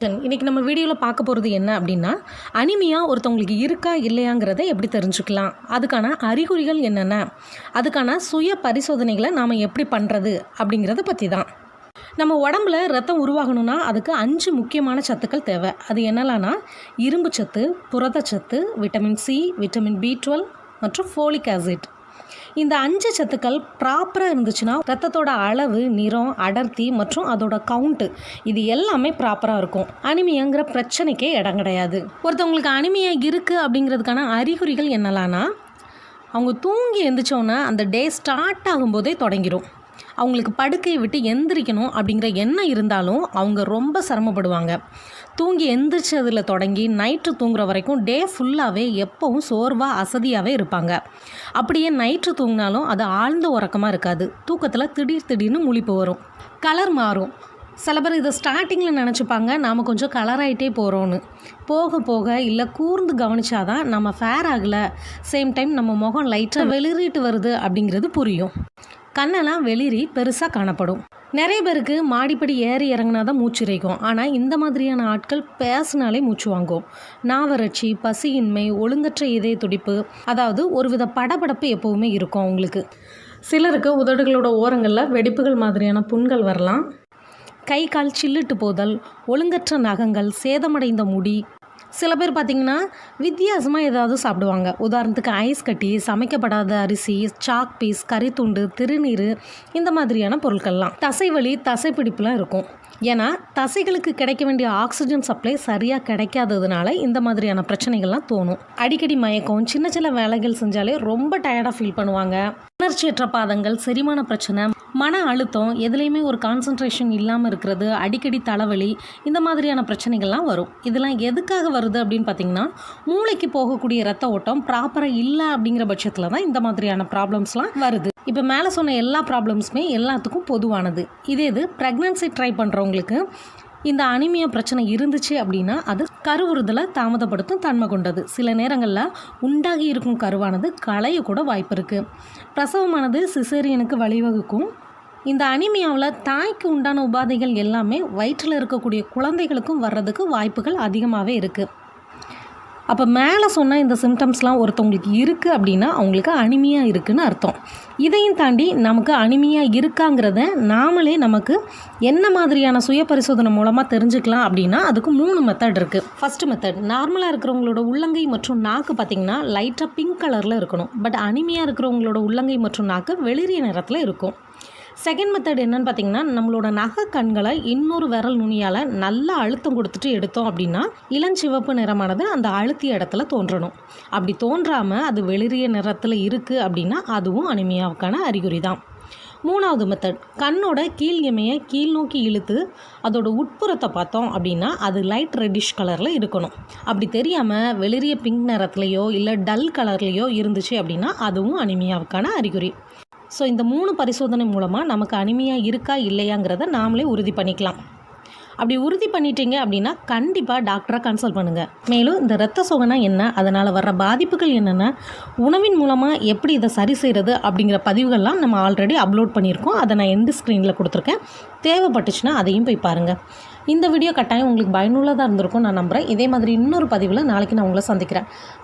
இன்றைக்கி நம்ம வீடியோவில் பார்க்க போகிறது என்ன அப்படின்னா அனிமியா ஒருத்தவங்களுக்கு இருக்கா இல்லையாங்கிறத எப்படி தெரிஞ்சுக்கலாம்? அதுக்கான அறிகுறிகள் என்னென்ன? அதுக்கான சுய பரிசோதனைகளை நாம் எப்படி பண்ணுறது அப்படிங்கிறத பற்றி தான் நம்ம உடம்புல ரத்தம் உருவாகணும்னா அதுக்கு அஞ்சு முக்கியமான சத்துக்கள் தேவை. அது என்னலான்னா இரும்பு சத்து புரதச்சத்து vitamin C vitamin B twelve மற்றும் ஃபோலிக் ஆசிட் இந்த அஞ்சு சத்துக்கள் ப்ராப்பராக இருந்துச்சுன்னா ரத்தத்தோட அளவு நிறம் அடர்த்தி மற்றும் அதோட கவுண்ட்டு இது எல்லாமே ப்ராப்பராக இருக்கும். அனிமியாங்கிற பிரச்சனைக்கே இடம் கிடையாது. ஒருத்தவங்களுக்கு அனிமியா இருக்குது அப்படிங்கிறதுக்கான அறிகுறிகள் என்னலான்னா அவங்க தூங்கி எழுந்திரிச்சோன்னா அந்த டே ஸ்டார்ட் ஆகும்போதே தொடங்கிடும் அவங்களுக்கு படுக்கையை விட்டு எந்திரிக்கணும் அப்படிங்கிற எண்ணம் இருந்தாலும் அவங்க ரொம்ப சிரமப்படுவாங்க. தூங்கி எந்திரிச்சதில் தொடங்கி நைட்டு தூங்குற வரைக்கும் டே ஃபுல்லாகவே எப்போவும் சோர்வாக அசதியாகவே இருப்பாங்க. அப்படியே நைட்டு தூங்கினாலும் அது ஆழ்ந்த உறக்கமாக இருக்காது. தூக்கத்தில் திடீர் திடீர்னு முழிப்பு வரும். கலர் மாறும். சில பேர் இதை ஸ்டார்டிங்கில் நினச்சிப்பாங்க நாம் கொஞ்சம் கலர் ஆகிட்டே போகிறோன்னு போக போக இல்லை கூர்ந்து கவனிச்சாதான் நம்ம ஃபேர் ஆகலை. சேம் டைம் நம்ம முகம் லைட்டாக வெளிறிட்டு வருது அப்படிங்கிறது புரியும். கண்ணெல்லாம் வெளிரி பெருசாக காணப்படும். நிறைய பேருக்கு மாடிப்படி ஏறி இறங்கினா தான் மூச்சு இறைக்கும். ஆனால் இந்த மாதிரியான ஆட்கள் பேசினாலே மூச்சு வாங்கும். நாவறட்சி பசியின்மை ஒழுங்கற்ற இதய துடிப்பு அதாவது ஒருவித படபடப்பு எப்போவுமே இருக்கும் அவங்களுக்கு. சிலருக்கு உதடுகளோட ஓரங்களில் வெடிப்புகள் மாதிரியான புண்கள் வரலாம். கை கால் சில்லிட்டு போதல் ஒழுங்கற்ற நகங்கள் சேதமடைந்த முடி சில பேர் பார்த்திங்கன்னா வித்தியாசமாக ஏதாவது சாப்பிடுவாங்க. உதாரணத்துக்கு ஐஸ் கட்டி சமைக்கப்படாத அரிசி சாக் பீஸ் கறித்துண்டு திருநீர் இந்த மாதிரியான பொருட்கள்லாம். தசைவலி தசைப்பிடிப்புலாம் இருக்கும். ஏன்னா தசைகளுக்கு கிடைக்க வேண்டிய ஆக்சிஜன் சப்ளை சரியாக கிடைக்காததுனால இந்த மாதிரியான பிரச்சனைகள்லாம் தோணும். அடிக்கடி மயக்கம் சின்ன சின்ன வேலைகள் செஞ்சாலே ரொம்ப டயர்டாக ஃபீல் பண்ணுவாங்க. உணர்ச்சியற்ற பாதங்கள் செரிமான பிரச்சனை மன அழுத்தம் எதுலேயுமே ஒரு கான்சன்ட்ரேஷன் இல்லாமல் இருக்கிறது அடிக்கடி தலைவலி இந்த மாதிரியான பிரச்சனைகள்லாம் வரும். இதெல்லாம் எதுக்காக வருது அப்படின்னு பார்த்தீங்கன்னா மூளைக்கு போகக்கூடிய ரத்த ஓட்டம் ப்ராப்பராக இல்லை அப்படிங்கிற பட்சத்தில் தான் இந்த மாதிரியான ப்ராப்ளம்ஸ்லாம் வருது. இப்போ மேலே சொன்ன எல்லா ப்ராப்ளம்ஸுமே எல்லாத்துக்கும் பொதுவானது. இதே இது ப்ரெக்னன்சி ட்ரை பண்ணுறவங்களுக்கு இந்த அனிமியா பிரச்சனை இருந்துச்சு அப்படின்னா அது கருவுறுதலை தாமதப்படுத்தும் தன்மை கொண்டது. சில நேரங்களில் உண்டாகி இருக்கும் கருவானது களைய கூட வாய்ப்பு இருக்குது பிரசவமானது சிசேரியனுக்கு வழிவகுக்கும். இந்த அனிமியாவில் தாய்க்கு உண்டான உபாதைகள் எல்லாமே வயிற்றில் இருக்கக்கூடிய குழந்தைகளுக்கும் வர்றதுக்கு வாய்ப்புகள் அதிகமாகவே இருக்குது அப்போ மேலே சொன்ன இந்த சிம்டம்ஸ்லாம் ஒருத்தவங்களுக்கு இருக்குது அப்படின்னா அவங்களுக்கு அனிமியாக இருக்குன்னு அர்த்தம். இதையும் தாண்டி நமக்கு அனிமியாக இருக்காங்கிறத நாமளே நமக்கு என்ன மாதிரியான சுய பரிசோதனை மூலமாக தெரிஞ்சுக்கலாம் அப்படின்னா அதுக்கு மூணு மெத்தட் இருக்குது ஃபஸ்ட்டு மெத்தட் நார்மலாக இருக்கிறவங்களோட உள்ளங்கை மற்றும் நாக்கு பார்த்திங்கன்னா லைட்டாக பிங்க் கலரில் இருக்கணும். பட் அனிமியாக இருக்கிறவங்களோட உள்ளங்கை மற்றும் நாக்கு வெளிரிய நிறத்தில் இருக்கும். செகண்ட் மெத்தட் என்னென்னு பார்த்தீங்கன்னா நம்மளோட நகை கண்களை இன்னொரு விரல் நுனியால் நல்லா அழுத்தம் கொடுத்துட்டு எடுத்தோம் அப்படின்னா இளஞ்சிவப்பு நிறமானது அந்த அழுத்திய இடத்துல தோன்றணும். அப்படி தோன்றாமல் அது வெளிரிய நிறத்தில் இருக்குது அப்படின்னா அதுவும் அனிமியாவுக்கான அறிகுறி தான் மூணாவது மெத்தட் கண்ணோட கீழ் இமையை கீழ் நோக்கி இழுத்து அதோட உட்புறத்தை பார்த்தோம் அப்படின்னா அது லைட் ரெட்டிஷ் கலரில் இருக்கணும். அப்படி தெரியாமல் வெளிரிய பிங்க் நிறத்துலையோ இல்லை டல் கலர்லேயோ இருந்துச்சு அப்படின்னா அதுவும் அனிமியாவுக்கான அறிகுறி. ஸோ இந்த மூணு பரிசோதனை மூலமாக நமக்கு அனிமையாக இருக்கா இல்லையாங்கிறத நாமளே உறுதி பண்ணிக்கலாம். அப்படி உறுதி பண்ணிட்டீங்க அப்படின்னா கண்டிப்பாக டாக்டரை கன்சல்ட் பண்ணுங்கள் மேலும் இந்த ரத்த சோகனா என்ன அதனால் வர்ற பாதிப்புகள் என்னென்ன உணவின் மூலமாக எப்படி இதை சரி செய்கிறது அப்படிங்கிற பதிவுகள்லாம் நம்ம ஆல்ரெடி அப்லோட் பண்ணியிருக்கோம். அதை நான் எந்த ஸ்க்ரீனில் கொடுத்துருக்கேன். தேவைப்பட்டுச்சுன்னா அதையும் போய் பாருங்கள் இந்த வீடியோ கட்டாயம் உங்களுக்கு பயனுள்ளதாக இருந்திருக்கும் நான் நம்புகிறேன் இதே மாதிரி இன்னொரு பதிவில் நாளைக்கு நான் உங்களை சந்திக்கிறேன்.